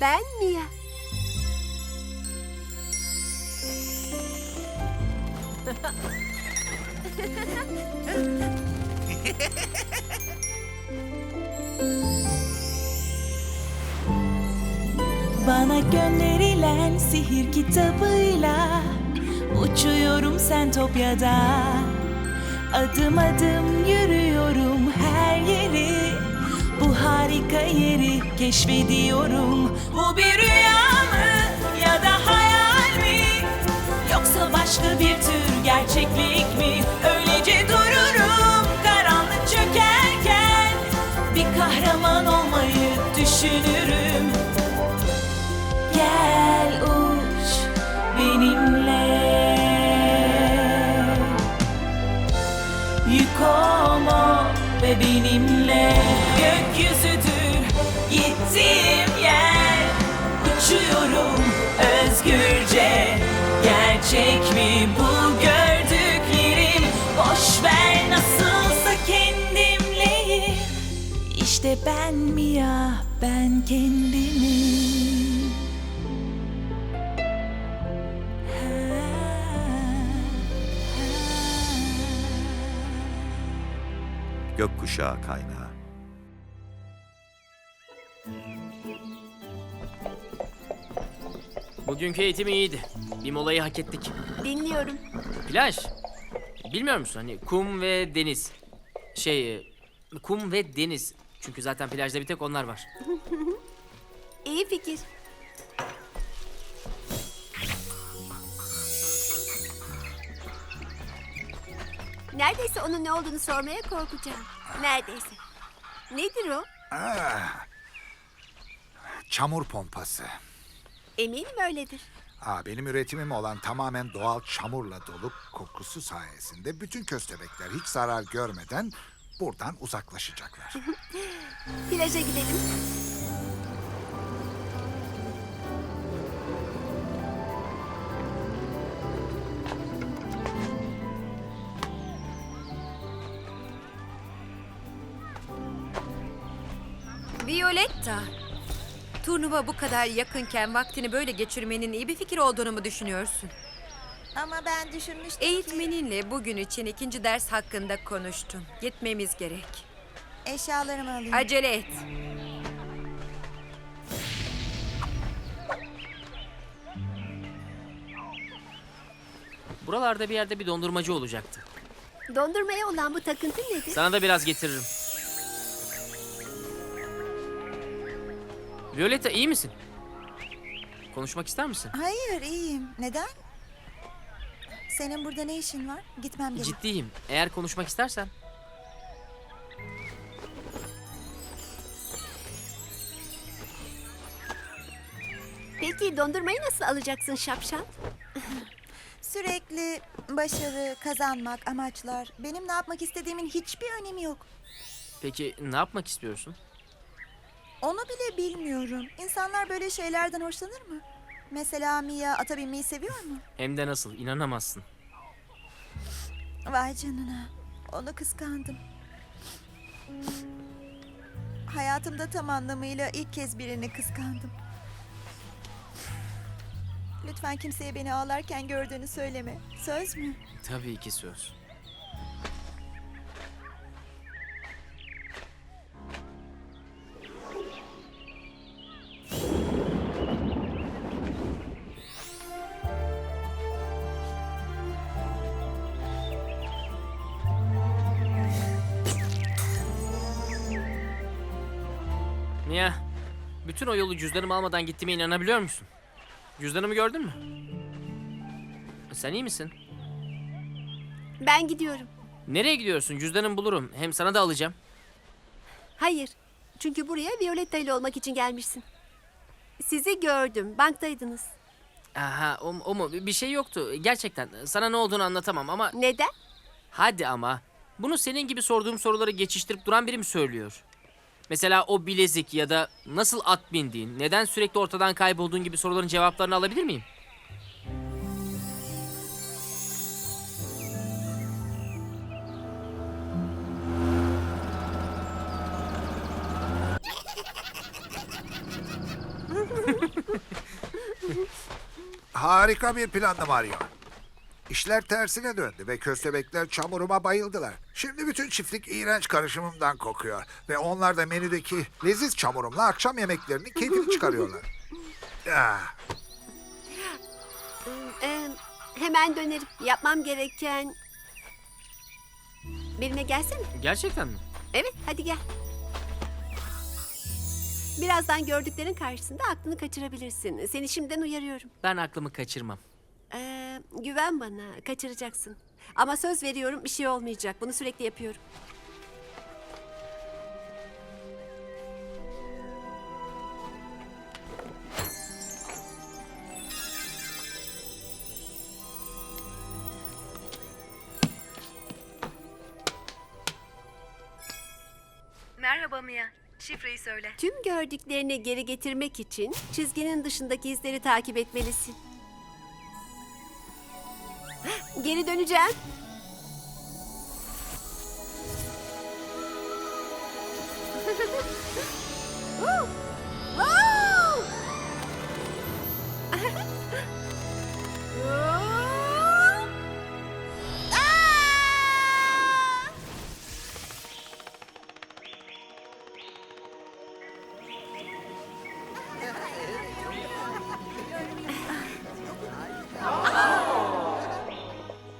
Ben Mia. Bana gönderilen sihir kitabıyla Uçuyorum Sentopya'da Adım adım yürüyorum her yeri Bu harika yeri keşfediyorum. Bu bir rüya mı ya da hayal mi? Yoksa başka bir tür gerçeklik mi? Öylece dururum karanlık çökerken Bir kahraman olmayı düşünürüm. Gel uç benimle. Yük olma ve benimle Gökyüzüdür gittiğim yer Uçuyorum özgürce Gerçek mi bu gördüklerim Boş ver nasılsa kendimleyim İşte ben Mia, ben kendimim. Gökkuşağı kaynağı. Bugünkü eğitim iyiydi. Bir molayı hak ettik. Dinliyorum. Plaj. Bilmiyor musun hani kum ve deniz. Şey, e, kum ve deniz. Çünkü zaten plajda bir tek onlar var. İyi fikir. Neredeyse onun ne olduğunu sormaya korkacağım. Neredeyse. Nedir o? Çamur pompası. Eminim öyledir. Aa, benim üretimim olan tamamen doğal çamurla dolu kokusu sayesinde bütün köstebekler hiç zarar görmeden buradan uzaklaşacaklar. Plaja gidelim. Turnuva bu kadar yakınken vaktini böyle geçirmenin iyi bir fikir olduğunu mu düşünüyorsun? Ama ben düşünmüştüm ki- Eğitmeninle bugün için ikinci ders hakkında konuştun. Gitmemiz gerek. Eşyalarımı alayım. Acele et. Buralarda bir yerde bir dondurmacı olacaktı. Dondurmaya olan bu takıntı nedir? Sana da biraz getiririm. Violetta iyi misin? Konuşmak ister misin? Hayır iyiyim. Neden? Senin burada ne işin var? Gitmem gerek. Ciddiyim. Eğer konuşmak istersen. Peki dondurmayı nasıl alacaksın şapşal? Sürekli başarı, kazanmak, amaçlar. Benim ne yapmak istediğimin hiçbir önemi yok. Peki ne yapmak istiyorsun? Onu bile bilmiyorum. İnsanlar böyle şeylerden hoşlanır mı? Mesela Mia ata binmeyi seviyor mu? Hem de nasıl? İnanamazsın. Vay canına. Onu kıskandım. Hayatımda tam anlamıyla ilk kez birini kıskandım. Lütfen kimseye beni ağlarken gördüğünü söyleme. Söz mü? Tabii ki söz. Bütün o yolu cüzdanımı almadan gittiğime inanabiliyor musun? Cüzdanımı gördün mü? Sen iyi misin? Ben gidiyorum. Nereye gidiyorsun? Cüzdanımı bulurum. Hem sana da alacağım. Hayır. Çünkü buraya Violetta ile olmak için gelmişsin. Sizi gördüm. Banktaydınız. Aha, o, o mu? Bir şey yoktu. Gerçekten. Sana ne olduğunu anlatamam ama... Neden? Hadi ama. Bunu senin gibi sorduğum soruları geçiştirip duran biri mi söylüyor? Mesela o bilezik ya da nasıl at bindiğin, neden sürekli ortadan kaybolduğun gibi soruların cevaplarını alabilir miyim? Harika bir plandı Mario. İşler tersine döndü ve köstebekler çamuruma bayıldılar. Şimdi bütün çiftlik iğrenç karışımımdan kokuyor. Ve onlar da menüdeki leziz çamurumla akşam yemeklerinin keyfini çıkarıyorlar. Ah, Ee, hemen dönerim. Yapmam gereken... Benimle gelsene. Gerçekten mi? Evet, hadi gel. Birazdan gördüklerin karşısında aklını kaçırabilirsin. Seni şimdiden uyarıyorum. Ben aklımı kaçırmam. Ee, güven bana, kaçıracaksın. Ama söz veriyorum bir şey olmayacak. Bunu sürekli yapıyorum. Merhaba Mia. Şifreyi söyle. Tüm gördüklerini geri getirmek için çizginin dışındaki izleri takip etmelisin. Geri döneceğim.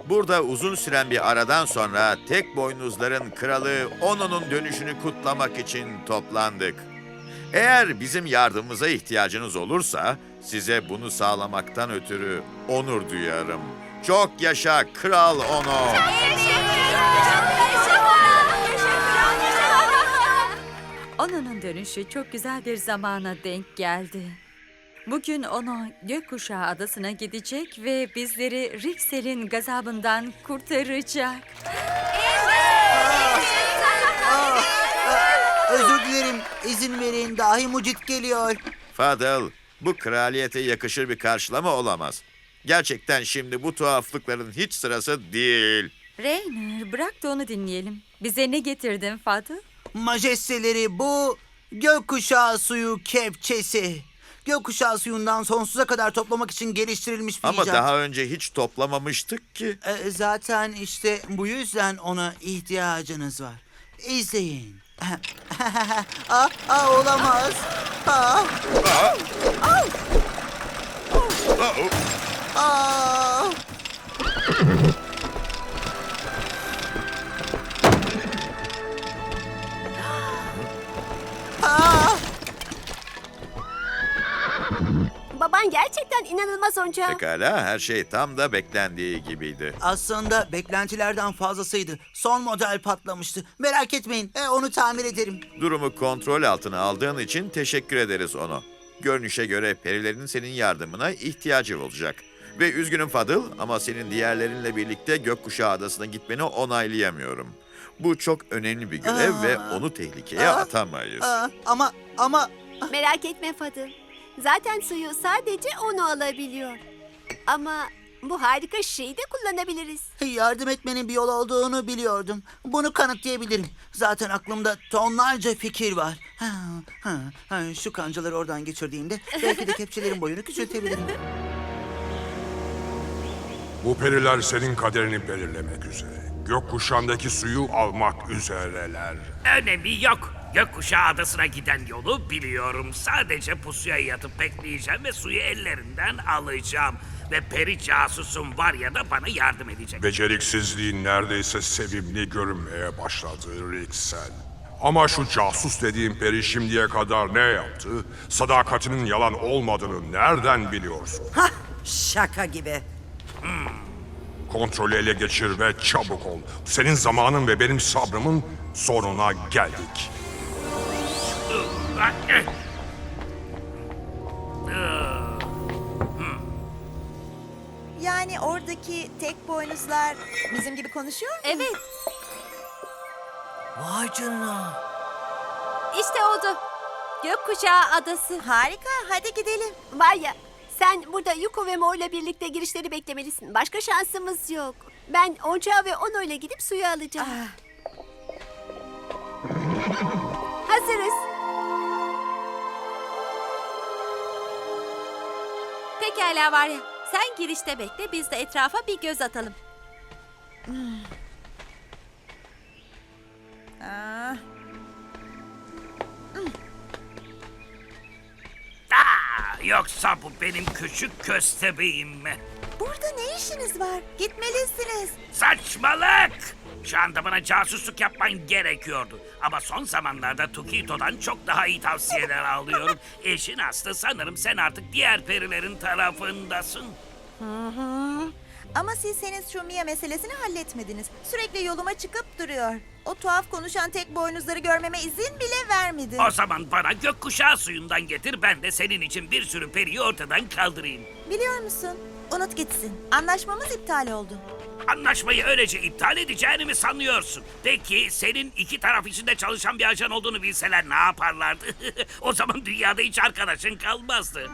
Burada uzun süren bir aradan sonra tek boynuzların kralı Ono'nun dönüşünü kutlamak için toplandık. Eğer bizim yardımımıza ihtiyacınız olursa size bunu sağlamaktan ötürü onur duyarım. Çok yaşa Kral Ono. Ona'nın dönüşü çok güzel bir zamana denk geldi. Bugün onu Gökkuşağı Adası'na gidecek ve bizleri Riksel'in gazabından kurtaracak. Özür dilerim. İzin verin. Dahi mucit geliyor. Fadıl, bu kraliyete yakışır bir karşılama olamaz. Gerçekten şimdi bu tuhaflıkların hiç sırası değil. Rainer bırak da onu dinleyelim. Bize ne getirdin Fadıl? Majesteleri bu gökkuşağı suyu kepçesi. Gökkuşağı suyundan sonsuza kadar toplamak için geliştirilmiş bir Ama icat. daha önce hiç toplamamıştık ki. Ee, zaten işte bu yüzden ona ihtiyacınız var. İzleyin. aa, aa, olamaz. Aa, aa. Aa. Baban gerçekten inanılmaz onca. Pekala, her şey tam da beklendiği gibiydi. Aslında beklentilerden fazlasıydı. Son model patlamıştı. Merak etmeyin, e, onu tamir ederim. Durumu kontrol altına aldığın için teşekkür ederiz onu. Görünüşe göre perilerin senin yardımına ihtiyacı olacak. Ve üzgünüm Fadıl ama senin diğerlerinle birlikte Gökkuşağı Adası'na gitmeni onaylayamıyorum. Bu çok önemli bir görev Aa. ve onu tehlikeye Aa. atamayız. Aa, ama ama Merak etme Fadıl. Zaten suyu sadece onu alabiliyor. Ama bu harika şişeyi de kullanabiliriz. yardım etmenin bir yol olduğunu biliyordum. Bunu kanıtlayabilirim. Zaten aklımda tonlarca fikir var. Ha, ha, ha, şu kancaları oradan geçirdiğimde belki de kepçelerin boyunu küçültebilirim. Bu periler senin kaderini belirlemek üzere. Gökkuşağındaki suyu almak üzereler. Önemi yok. Gökkuşağı adasına giden yolu biliyorum. Sadece pusuya yatıp bekleyeceğim ve suyu ellerinden alacağım. Ve peri casusum var ya da bana yardım edecek. Beceriksizliğin neredeyse sevimli görünmeye başladı Rixel. Ama şu casus dediğim peri şimdiye kadar ne yaptı? Sadakatinin yalan olmadığını nereden biliyorsun? Şaka gibi. Kontrolü ele geçir ve çabuk ol. Senin zamanın ve benim sabrımın sonuna geldik. Yani oradaki tek boynuzlar bizim gibi konuşuyor mu? Evet, Vay canına. işte oldu. Gökkuşağı adası. Harika, hadi gidelim. Var ya, sen burada Yuko ve Mo ile birlikte girişleri beklemelisin. Başka şansımız yok. Ben Onca ve Ono ile gidip suyu alacağım. Hazırız. Pekala var ya. Sen girişte bekle biz de etrafa bir göz atalım. Ah, Aa, yoksa bu benim küçük köstebeğim mi? burada ne işiniz var? Gitmelisiniz. Saçmalık! Şu anda bana casusluk yapman gerekiyordu. Ama son zamanlarda Tukito'dan çok daha iyi tavsiyeler alıyorum. Eşin Aslı sanırım sen artık diğer perilerin tarafındasın. Ama siz henüz şu Mia meselesini halletmediniz. Sürekli yoluma çıkıp duruyor. O tuhaf konuşan tek boynuzları görmeme izin bile vermedi. O zaman bana gökkuşağı suyundan getir ben de senin için bir sürü periyi ortadan kaldırayım. Biliyor musun? Unut gitsin. Anlaşmamız iptal oldu. Anlaşmayı öylece iptal edeceğini mi sanıyorsun? Peki senin iki taraf içinde çalışan bir ajan olduğunu bilseler ne yaparlardı? o zaman dünyada hiç arkadaşın kalmazdı.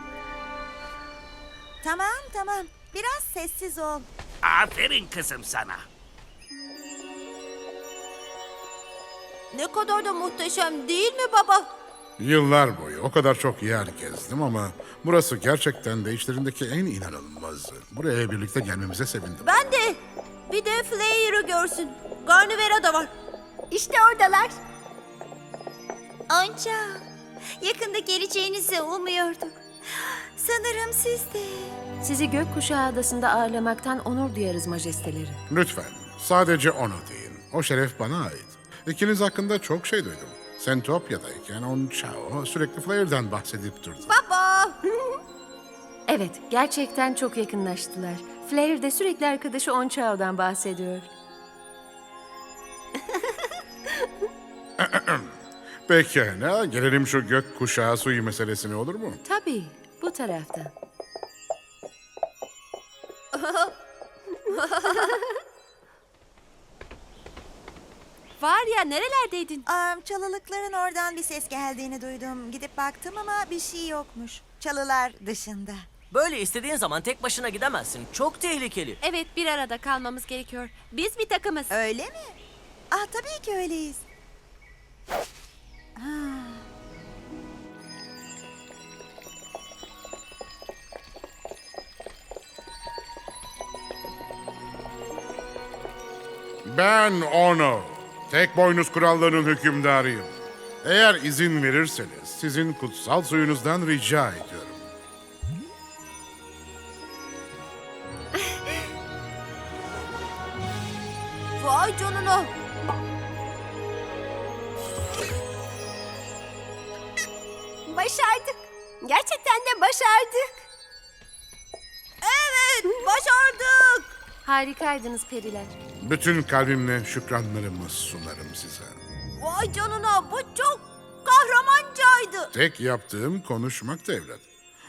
Tamam tamam. Biraz sessiz ol. Aferin kızım sana. Ne kadar da muhteşem değil mi baba? Yıllar boyu o kadar çok yer gezdim ama burası gerçekten de içlerindeki en inanılmazı. Buraya birlikte gelmemize sevindim. Ben de. Bir de Flair'ı görsün. Garnivera da var. İşte oradalar. Anca. Yakında geleceğinizi umuyorduk. Sanırım siz de. Sizi Gökkuşağı Adası'nda ağırlamaktan onur duyarız majesteleri. Lütfen sadece onu deyin. O şeref bana ait. İkiniz hakkında çok şey duydum. Sentopya'dayken On Chao sürekli Flair'den bahsedip durdu. Baba. Evet, gerçekten çok yakınlaştılar. Flair de sürekli arkadaşı Onçao'dan bahsediyor. Pekala gelelim şu gök kuşağı suyu meselesine olur mu? Tabii, bu taraftan. Var ya nerelerdeydin? Aa, çalılıkların oradan bir ses geldiğini duydum. Gidip baktım ama bir şey yokmuş. Çalılar dışında. Böyle istediğin zaman tek başına gidemezsin. Çok tehlikeli. Evet bir arada kalmamız gerekiyor. Biz bir takımız. Öyle mi? Ah tabii ki öyleyiz. Ben onu. Tek boynuz kurallarının hükümdarıyım. Eğer izin verirseniz sizin kutsal suyunuzdan rica ediyorum. Harikaydınız periler. Bütün kalbimle şükranlarımı sunarım size. Vay canına, bu çok kahramancaydı. Tek yaptığım konuşmak evlat.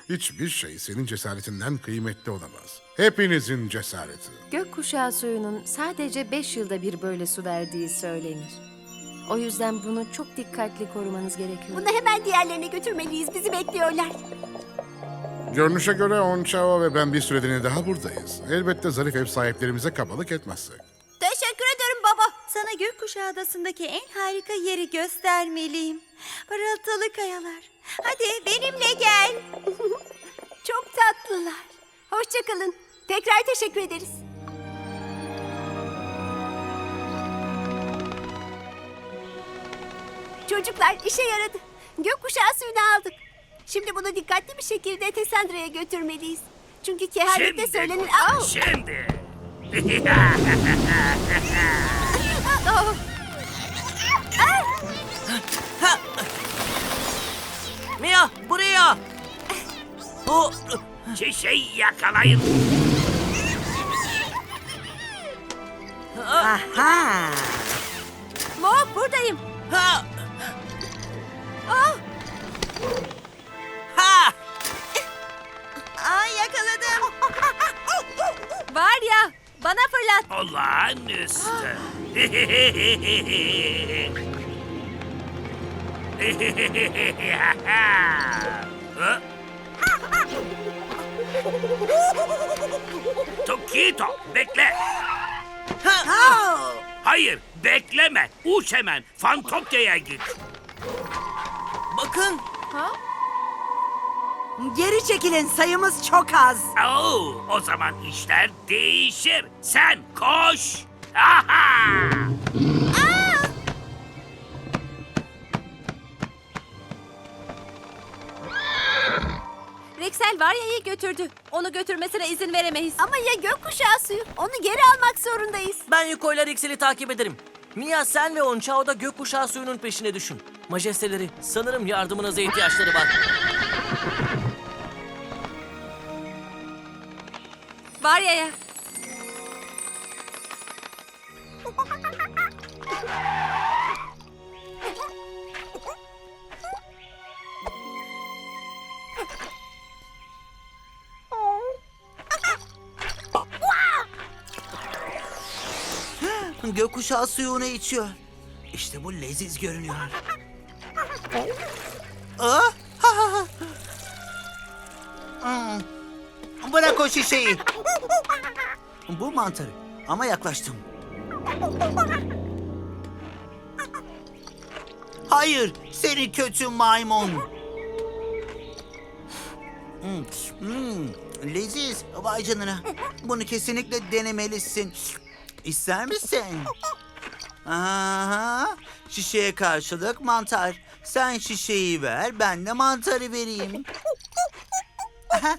Hiçbir şey senin cesaretinden kıymetli olamaz. Hepinizin cesareti. Gökkuşağı suyunun sadece beş yılda bir böyle su verdiği söylenir. O yüzden bunu çok dikkatli korumanız gerekiyor. Bunu hemen diğerlerine götürmeliyiz. Bizi bekliyorlar. Görünüşe göre Onçao ve ben bir süreliğine daha buradayız. Elbette zarif ev sahiplerimize kabalık etmezsek. Teşekkür ederim baba. Sana Gökkuşağı Adası'ndaki en harika yeri göstermeliyim. Parıltılı kayalar. Hadi benimle gel. Çok tatlılar. Hoşçakalın. Tekrar teşekkür ederiz. Çocuklar işe yaradı. Gökkuşağı suyunu aldık. Şimdi bunu dikkatli bir şekilde Tessandra'ya götürmeliyiz. Çünkü kehanette Şimdi, söylenen... Au! şimdi. Mia buraya. O Şişeyi yakalayın. Mo buradayım. Ha! Var ya bana fırlat. Olağanüstü. Hı? Tokito bekle. Hayır bekleme. Uç hemen. Fantopya'ya git. Bakın. Geri çekilin sayımız çok az. Oo, o zaman işler değişir. Sen koş. Aha! Rexel Varya'yı götürdü. Onu götürmesine izin veremeyiz. Ama ya gökkuşağı suyu? Onu geri almak zorundayız. Ben Yuko ile Rixel'i takip ederim. Mia sen ve Onçao da gökkuşağı suyunun peşine düşün. Majesteleri sanırım yardımınıza ihtiyaçları var. Varya'ya. Gökkuşağı suyunu içiyor. İşte bu leziz görünüyor. Ah, ha, ha, ha. Hmm. Bırak o şişeyi. Bu mantarı. Ama yaklaştım. Hayır, seni kötü maymun. Hmm, hmm, leziz. Vay canına. Bunu kesinlikle denemelisin. İster misin? Aha, şişeye karşılık mantar. Sen şişeyi ver, ben de mantarı vereyim. Aha.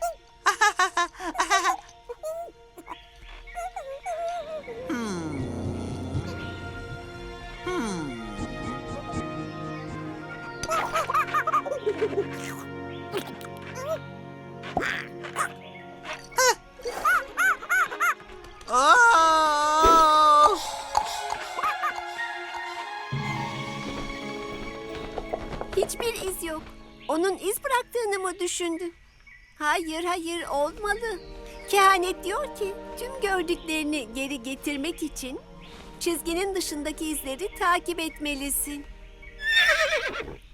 Hiçbir iz yok. Onun iz bıraktığını mı düşündü? Hayır, hayır olmalı. Kehanet diyor ki tüm gördüklerini geri getirmek için çizginin dışındaki izleri takip etmelisin.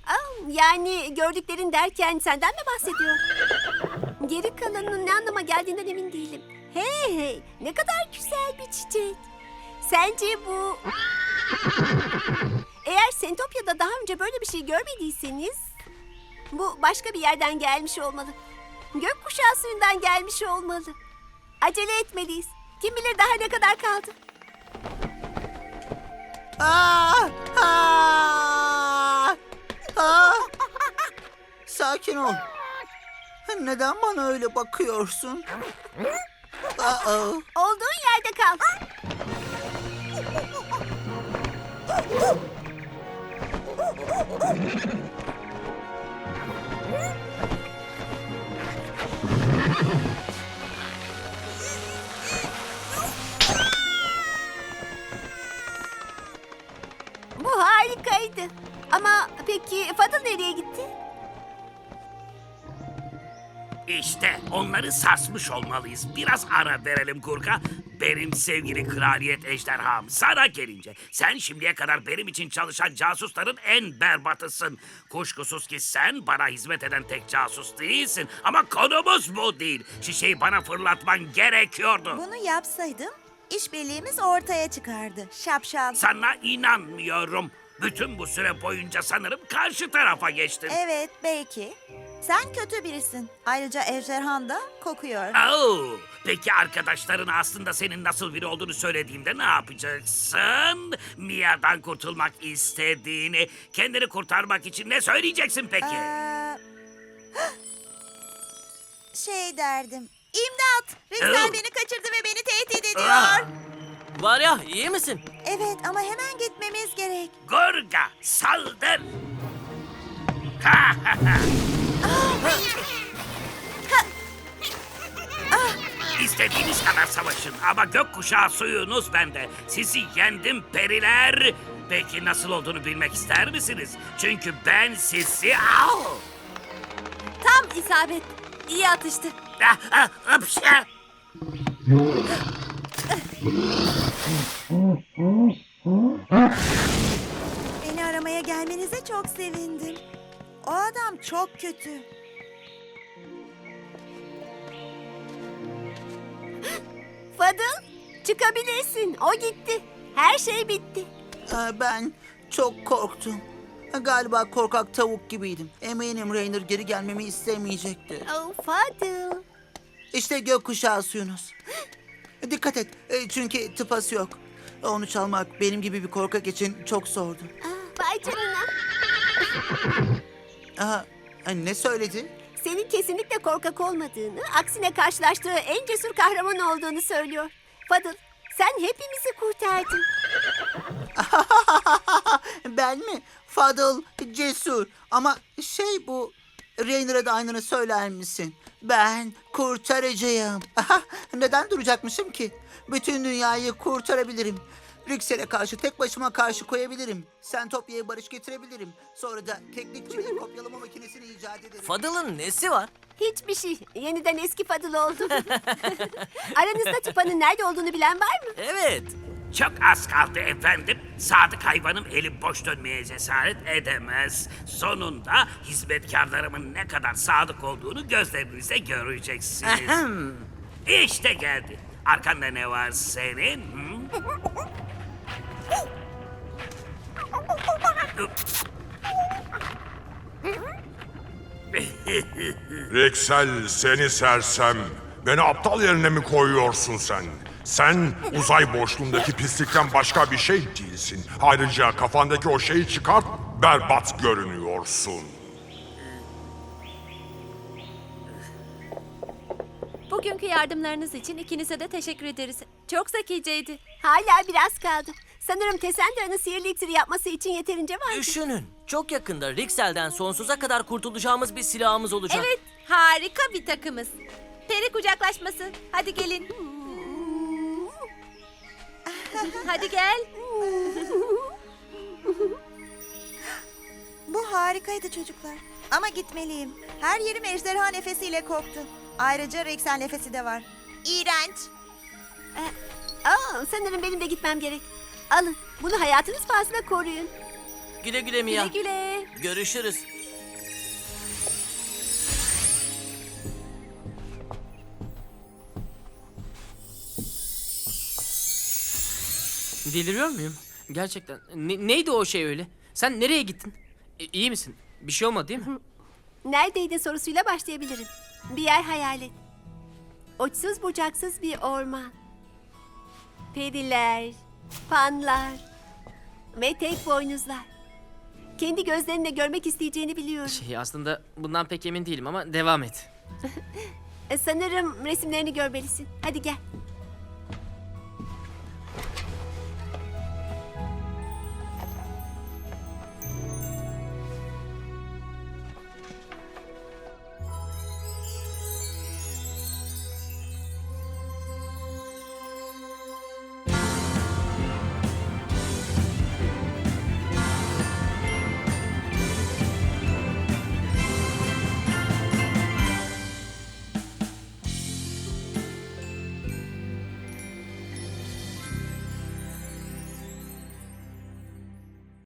Aa, yani gördüklerin derken senden mi bahsediyor? Geri kalanının ne anlama geldiğinden emin değilim. Hey hey ne kadar güzel bir çiçek. Sence bu... Eğer Sentopya'da daha önce böyle bir şey görmediyseniz... Bu başka bir yerden gelmiş olmalı. Gökkuşağı suyundan gelmiş olmalı. Acele etmeliyiz. Kim bilir daha ne kadar kaldı. Aa! Aa! Aa! Sakin ol. Neden bana öyle bakıyorsun? Aa! Olduğun yerde kal. Bu harikaydı. Ama peki Fadıl nereye gitti? İşte onları sarsmış olmalıyız. Biraz ara verelim Kurka. Benim sevgili kraliyet ejderham. Sana gelince sen şimdiye kadar benim için çalışan casusların en berbatısın. Kuşkusuz ki sen bana hizmet eden tek casus değilsin. Ama konumuz bu değil. Şişeyi bana fırlatman gerekiyordu. Bunu yapsaydım işbirliğimiz ortaya çıkardı. Şapşal. Sana inanmıyorum. Bütün bu süre boyunca sanırım karşı tarafa geçtin. Evet belki. Sen kötü birisin. Ayrıca ejderhan da kokuyor. Oo, peki arkadaşların aslında senin nasıl biri olduğunu söylediğimde ne yapacaksın? Mia'dan kurtulmak istediğini, kendini kurtarmak için ne söyleyeceksin peki? Ee, şey derdim. İmdat! Rixel Oh. beni kaçırdı ve beni tehdit Ah. ediyor. Var ya iyi misin? Evet ama hemen gitmemiz gerek. Gorga, saldır! İstediğiniz kadar savaşın ama gökkuşağı suyunuz bende. Sizi yendim periler. Peki nasıl olduğunu bilmek ister misiniz? Çünkü ben sizi... Au! Tam isabet. İyi atıştı. Ah, ah, hapşa! Beni aramaya gelmenize çok sevindim. O adam çok kötü. Fadıl çıkabilirsin. O gitti. Her şey bitti. Aa, Ben çok korktum. Galiba korkak tavuk gibiydim. Eminim Rainer geri gelmemi istemeyecekti. Oh Fadıl. İşte gökkuşağı suyunuz. Dikkat et e, çünkü tıpası yok. Onu çalmak benim gibi bir korkak için çok zordu. Vay canına. Aha, e, ne söyledi? Senin kesinlikle korkak olmadığını, aksine karşılaştığı en cesur kahraman olduğunu söylüyor. Fadıl, sen hepimizi kurtardın. ben mi? Fadıl, cesur. Ama şey bu... Rainer'a da aynını söyler misin? Ben kurtarıcıyım. Aha, Neden duracakmışım ki? Bütün dünyayı kurtarabilirim. Rixel'e karşı tek başıma karşı koyabilirim. Sentopya'ya barış getirebilirim. Sonra da keklikçi bir kopyalama makinesini icat ederim. Fadıl'ın nesi var? Hiçbir şey. Yeniden eski Fadıl oldum. Aranızda tıpanın nerede olduğunu bilen var mı? Evet. Çok az kaldı efendim. Sadık hayvanım eli boş dönmeye cesaret edemez. Sonunda hizmetkarlarımın ne kadar sadık olduğunu gözlerinizle göreceksiniz. işte geldi. Arkanda ne var senin? hı? Rexel seni sersem. Beni aptal yerine mi koyuyorsun sen? Sen uzay boşluğundaki pislikten başka bir şey değilsin. Ayrıca kafandaki o şeyi çıkart, berbat görünüyorsun. Bugünkü yardımlarınız için ikinize de teşekkür ederiz. Çok zekiceydi. Hala biraz kaldı. Sanırım Tessendra'nın sihirli iksiri yapması için yeterince var. Düşünün. Çok yakında Rixel'den sonsuza kadar kurtulacağımız bir silahımız olacak. Evet, harika bir takımız. Peri kucaklaşması. Hadi gelin. Hadi gel. Bu harikaydı çocuklar. Ama gitmeliyim. Her yerim ejderha nefesiyle koktu. Ayrıca Rexel nefesi de var. İğrenç. Aa, sanırım benim de gitmem gerek. Alın, bunu hayatınız pahasına koruyun. Güle güle Mia. Güle güle. Görüşürüz. Deliriyor muyum? Gerçekten. Ne- neydi o şey öyle? Sen nereye gittin? E, iyi misin? Bir şey olmadı değil mi? Neredeydi sorusuyla başlayabilirim. Bir yer hayal et. Uçsuz bucaksız bir orman. Periler, panlar ve tek boynuzlar. Kendi gözlerinle görmek isteyeceğini biliyorum. Şey aslında bundan pek emin değilim ama devam et. Sanırım resimlerini görmelisin. Hadi gel.